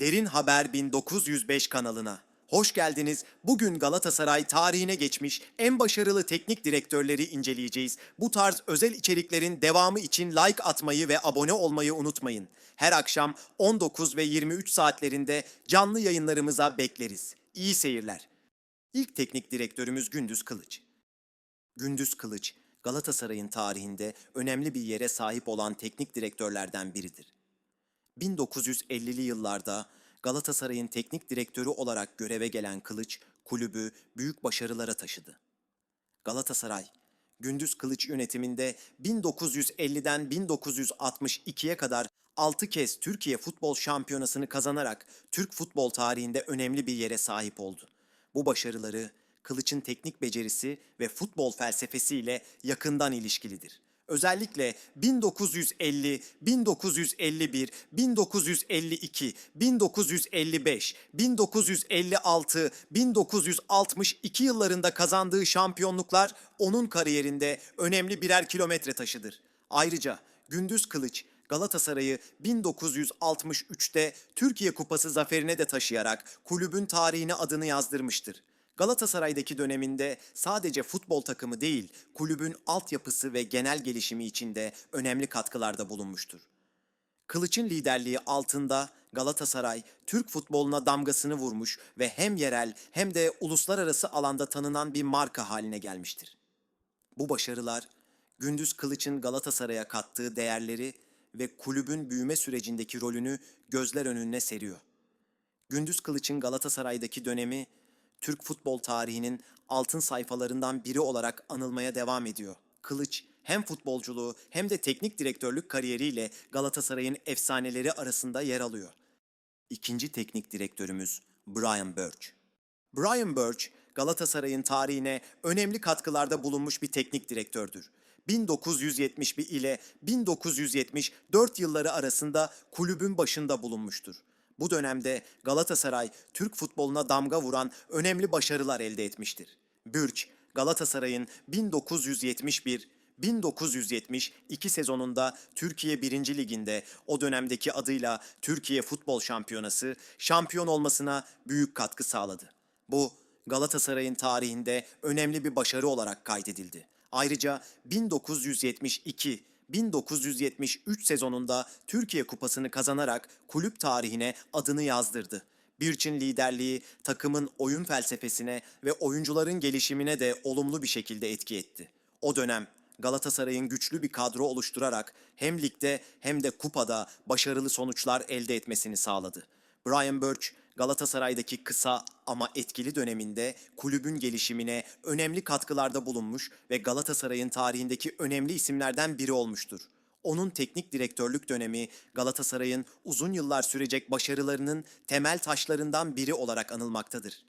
Derin Haber 1905 kanalına. Hoş geldiniz. Bugün Galatasaray tarihine geçmiş en başarılı teknik direktörleri inceleyeceğiz. Bu tarz özel içeriklerin devamı için like atmayı ve abone olmayı unutmayın. Her akşam 19 ve 23 saatlerinde canlı yayınlarımıza bekleriz. İyi seyirler. İlk teknik direktörümüz Gündüz Kılıç. Gündüz Kılıç, Galatasaray'ın tarihinde önemli bir yere sahip olan teknik direktörlerden biridir. 1950'li yıllarda Galatasaray'ın teknik direktörü olarak göreve gelen Kılıç, kulübü büyük başarılara taşıdı. Galatasaray, Gündüz Kılıç yönetiminde 1950'den 1962'ye kadar 6 kez Türkiye Futbol Şampiyonası'nı kazanarak Türk futbol tarihinde önemli bir yere sahip oldu. Bu başarıları Kılıç'ın teknik becerisi ve futbol felsefesiyle yakından ilişkilidir. Özellikle 1950, 1951, 1952, 1955, 1956, 1962 yıllarında kazandığı şampiyonluklar onun kariyerinde önemli birer kilometre taşıdır. Ayrıca Gündüz Kılıç Galatasaray'ı 1963'te Türkiye Kupası zaferine de taşıyarak kulübün tarihine adını yazdırmıştır. Galatasaray'daki döneminde sadece futbol takımı değil, kulübün altyapısı ve genel gelişimi için de önemli katkılarda bulunmuştur. Kılıç'ın liderliği altında Galatasaray Türk futboluna damgasını vurmuş ve hem yerel hem de uluslararası alanda tanınan bir marka haline gelmiştir. Bu başarılar Gündüz Kılıç'ın Galatasaray'a kattığı değerleri ve kulübün büyüme sürecindeki rolünü gözler önüne seriyor. Gündüz Kılıç'ın Galatasaray'daki dönemi Türk futbol tarihinin altın sayfalarından biri olarak anılmaya devam ediyor. Kılıç hem futbolculuğu hem de teknik direktörlük kariyeriyle Galatasaray'ın efsaneleri arasında yer alıyor. İkinci teknik direktörümüz Brian Birch. Brian Birch, Galatasaray'ın tarihine önemli katkılarda bulunmuş bir teknik direktördür. 1971 ile 1974 yılları arasında kulübün başında bulunmuştur. Bu dönemde Galatasaray Türk futboluna damga vuran önemli başarılar elde etmiştir. Bürç, Galatasaray'ın 1971 1972 sezonunda Türkiye 1. Liginde o dönemdeki adıyla Türkiye Futbol Şampiyonası şampiyon olmasına büyük katkı sağladı. Bu Galatasaray'ın tarihinde önemli bir başarı olarak kaydedildi. Ayrıca 1972 1973 sezonunda Türkiye Kupası'nı kazanarak kulüp tarihine adını yazdırdı. Birçin liderliği takımın oyun felsefesine ve oyuncuların gelişimine de olumlu bir şekilde etki etti. O dönem Galatasaray'ın güçlü bir kadro oluşturarak hem ligde hem de kupada başarılı sonuçlar elde etmesini sağladı. Brian Birch Galatasaray'daki kısa ama etkili döneminde kulübün gelişimine önemli katkılarda bulunmuş ve Galatasaray'ın tarihindeki önemli isimlerden biri olmuştur. Onun teknik direktörlük dönemi Galatasaray'ın uzun yıllar sürecek başarılarının temel taşlarından biri olarak anılmaktadır.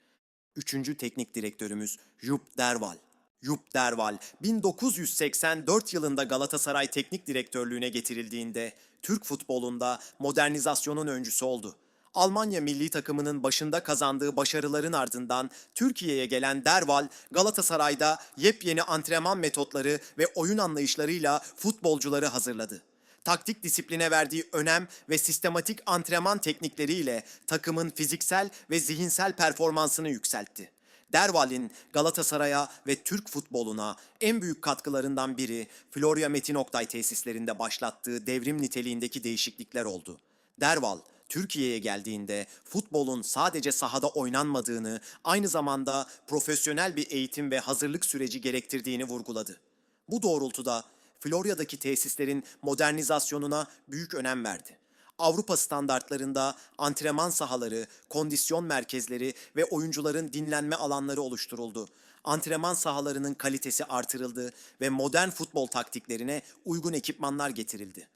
Üçüncü teknik direktörümüz Jupp Derval. Jupp Derval 1984 yılında Galatasaray teknik direktörlüğüne getirildiğinde Türk futbolunda modernizasyonun öncüsü oldu. Almanya milli takımının başında kazandığı başarıların ardından Türkiye'ye gelen Derval, Galatasaray'da yepyeni antrenman metotları ve oyun anlayışlarıyla futbolcuları hazırladı. Taktik disipline verdiği önem ve sistematik antrenman teknikleriyle takımın fiziksel ve zihinsel performansını yükseltti. Derval'in Galatasaray'a ve Türk futboluna en büyük katkılarından biri Florya Metin Oktay tesislerinde başlattığı devrim niteliğindeki değişiklikler oldu. Derval, Türkiye'ye geldiğinde futbolun sadece sahada oynanmadığını, aynı zamanda profesyonel bir eğitim ve hazırlık süreci gerektirdiğini vurguladı. Bu doğrultuda Florya'daki tesislerin modernizasyonuna büyük önem verdi. Avrupa standartlarında antrenman sahaları, kondisyon merkezleri ve oyuncuların dinlenme alanları oluşturuldu. Antrenman sahalarının kalitesi artırıldı ve modern futbol taktiklerine uygun ekipmanlar getirildi.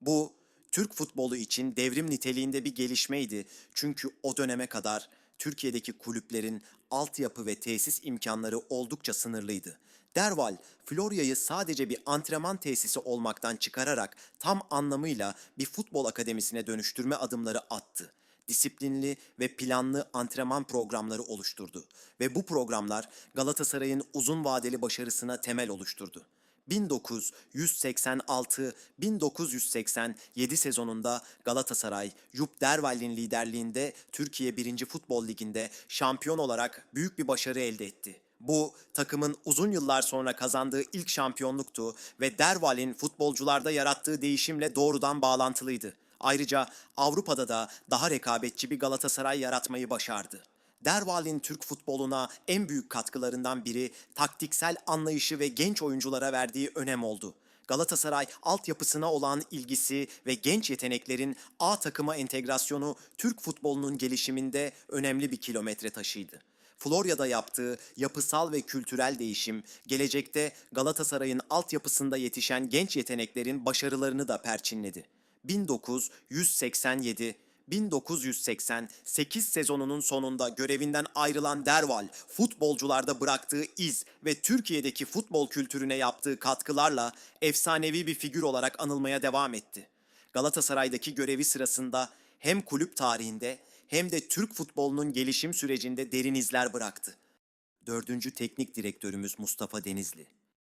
Bu Türk futbolu için devrim niteliğinde bir gelişmeydi. Çünkü o döneme kadar Türkiye'deki kulüplerin altyapı ve tesis imkanları oldukça sınırlıydı. Derval, Florya'yı sadece bir antrenman tesisi olmaktan çıkararak tam anlamıyla bir futbol akademisine dönüştürme adımları attı. Disiplinli ve planlı antrenman programları oluşturdu ve bu programlar Galatasaray'ın uzun vadeli başarısına temel oluşturdu. 1986-1987 sezonunda Galatasaray, Jupp Derwal'in liderliğinde Türkiye 1. Futbol Ligi'nde şampiyon olarak büyük bir başarı elde etti. Bu takımın uzun yıllar sonra kazandığı ilk şampiyonluktu ve Derwal'in futbolcularda yarattığı değişimle doğrudan bağlantılıydı. Ayrıca Avrupa'da da daha rekabetçi bir Galatasaray yaratmayı başardı. Derwal'in Türk futboluna en büyük katkılarından biri taktiksel anlayışı ve genç oyunculara verdiği önem oldu. Galatasaray altyapısına olan ilgisi ve genç yeteneklerin A takıma entegrasyonu Türk futbolunun gelişiminde önemli bir kilometre taşıydı. Florya'da yaptığı yapısal ve kültürel değişim, gelecekte Galatasaray'ın altyapısında yetişen genç yeteneklerin başarılarını da perçinledi. 1987 1988 sezonunun sonunda görevinden ayrılan Derval, futbolcularda bıraktığı iz ve Türkiye'deki futbol kültürüne yaptığı katkılarla efsanevi bir figür olarak anılmaya devam etti. Galatasaray'daki görevi sırasında hem kulüp tarihinde hem de Türk futbolunun gelişim sürecinde derin izler bıraktı. Dördüncü teknik direktörümüz Mustafa Denizli.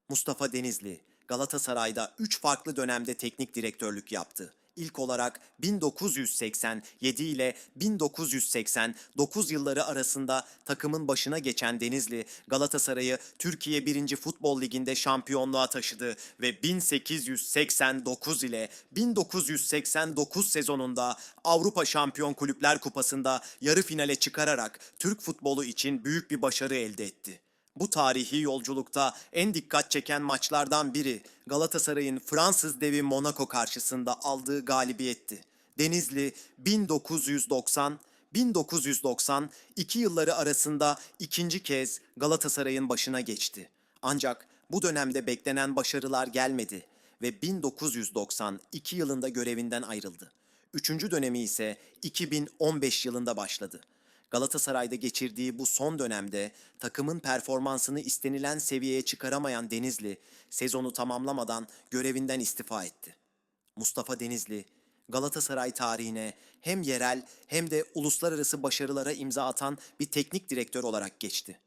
Mustafa Denizli, Galatasaray'da 3 farklı dönemde teknik direktörlük yaptı. İlk olarak 1987 ile 1989 yılları arasında takımın başına geçen Denizli, Galatasaray'ı Türkiye 1. Futbol Ligi'nde şampiyonluğa taşıdı ve 1889 ile 1989 sezonunda Avrupa Şampiyon Kulüpler Kupası'nda yarı finale çıkararak Türk futbolu için büyük bir başarı elde etti. Bu tarihi yolculukta en dikkat çeken maçlardan biri Galatasaray'ın Fransız devi Monaco karşısında aldığı galibiyetti. Denizli 1990 1990 iki yılları arasında ikinci kez Galatasaray'ın başına geçti. Ancak bu dönemde beklenen başarılar gelmedi ve 1992 yılında görevinden ayrıldı. Üçüncü dönemi ise 2015 yılında başladı. Galatasaray'da geçirdiği bu son dönemde takımın performansını istenilen seviyeye çıkaramayan Denizli sezonu tamamlamadan görevinden istifa etti. Mustafa Denizli Galatasaray tarihine hem yerel hem de uluslararası başarılara imza atan bir teknik direktör olarak geçti.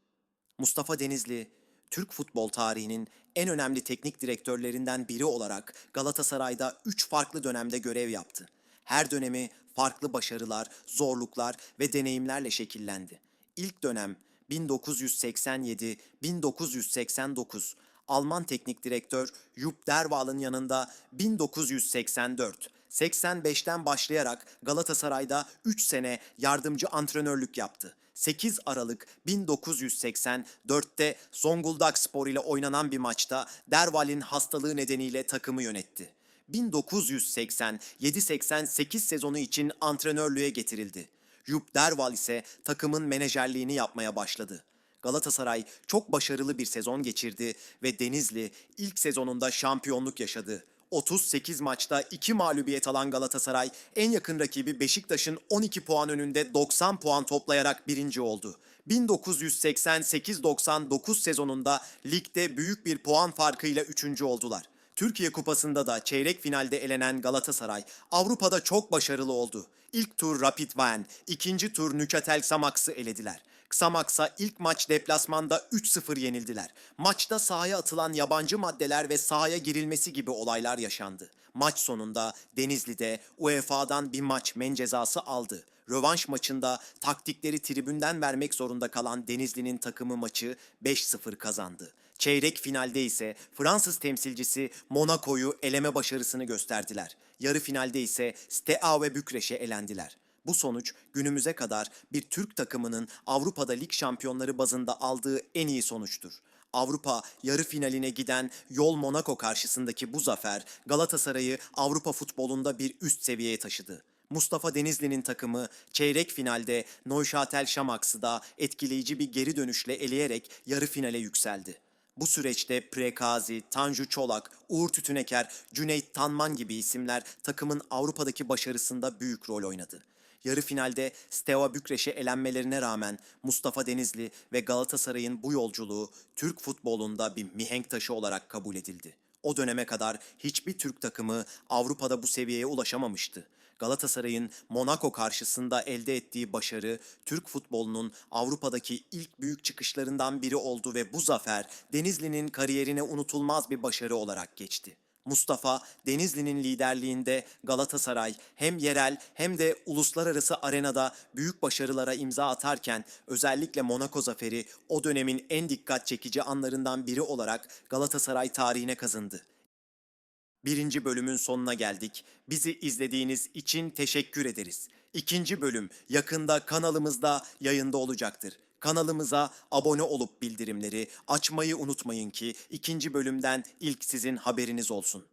Mustafa Denizli, Türk futbol tarihinin en önemli teknik direktörlerinden biri olarak Galatasaray'da 3 farklı dönemde görev yaptı. Her dönemi farklı başarılar, zorluklar ve deneyimlerle şekillendi. İlk dönem 1987-1989 Alman teknik direktör Jupp Derwal'ın yanında 1984 85'ten başlayarak Galatasaray'da 3 sene yardımcı antrenörlük yaptı. 8 Aralık 1984'te Zonguldak Spor ile oynanan bir maçta Derval'in hastalığı nedeniyle takımı yönetti. 1987-88 sezonu için antrenörlüğe getirildi. Jupp Derval ise takımın menajerliğini yapmaya başladı. Galatasaray çok başarılı bir sezon geçirdi ve Denizli ilk sezonunda şampiyonluk yaşadı. 38 maçta 2 mağlubiyet alan Galatasaray en yakın rakibi Beşiktaş'ın 12 puan önünde 90 puan toplayarak birinci oldu. 1988-99 sezonunda ligde büyük bir puan farkıyla üçüncü oldular. Türkiye Kupası'nda da çeyrek finalde elenen Galatasaray Avrupa'da çok başarılı oldu. İlk tur Rapid Wien, ikinci tur Nükatel Samaks'ı elediler. Xamax'a ilk maç deplasmanda 3-0 yenildiler. Maçta sahaya atılan yabancı maddeler ve sahaya girilmesi gibi olaylar yaşandı. Maç sonunda Denizli'de UEFA'dan bir maç men cezası aldı. Rövanş maçında taktikleri tribünden vermek zorunda kalan Denizli'nin takımı maçı 5-0 kazandı. Çeyrek finalde ise Fransız temsilcisi Monaco'yu eleme başarısını gösterdiler. Yarı finalde ise Steaua ve Bükreş'e elendiler. Bu sonuç günümüze kadar bir Türk takımının Avrupa'da lig şampiyonları bazında aldığı en iyi sonuçtur. Avrupa yarı finaline giden Yol Monaco karşısındaki bu zafer Galatasaray'ı Avrupa futbolunda bir üst seviyeye taşıdı. Mustafa Denizli'nin takımı çeyrek finalde Neuchâtel da etkileyici bir geri dönüşle eleyerek yarı finale yükseldi. Bu süreçte Prekazi, Tanju Çolak, Uğur Tütüneker, Cüneyt Tanman gibi isimler takımın Avrupa'daki başarısında büyük rol oynadı. Yarı finalde Steaua Bükreş'e elenmelerine rağmen Mustafa Denizli ve Galatasaray'ın bu yolculuğu Türk futbolunda bir mihenk taşı olarak kabul edildi. O döneme kadar hiçbir Türk takımı Avrupa'da bu seviyeye ulaşamamıştı. Galatasaray'ın Monaco karşısında elde ettiği başarı Türk futbolunun Avrupa'daki ilk büyük çıkışlarından biri oldu ve bu zafer Denizli'nin kariyerine unutulmaz bir başarı olarak geçti. Mustafa Denizli'nin liderliğinde Galatasaray hem yerel hem de uluslararası arenada büyük başarılara imza atarken özellikle Monaco zaferi o dönemin en dikkat çekici anlarından biri olarak Galatasaray tarihine kazındı. Birinci bölümün sonuna geldik. Bizi izlediğiniz için teşekkür ederiz. İkinci bölüm yakında kanalımızda yayında olacaktır. Kanalımıza abone olup bildirimleri açmayı unutmayın ki ikinci bölümden ilk sizin haberiniz olsun.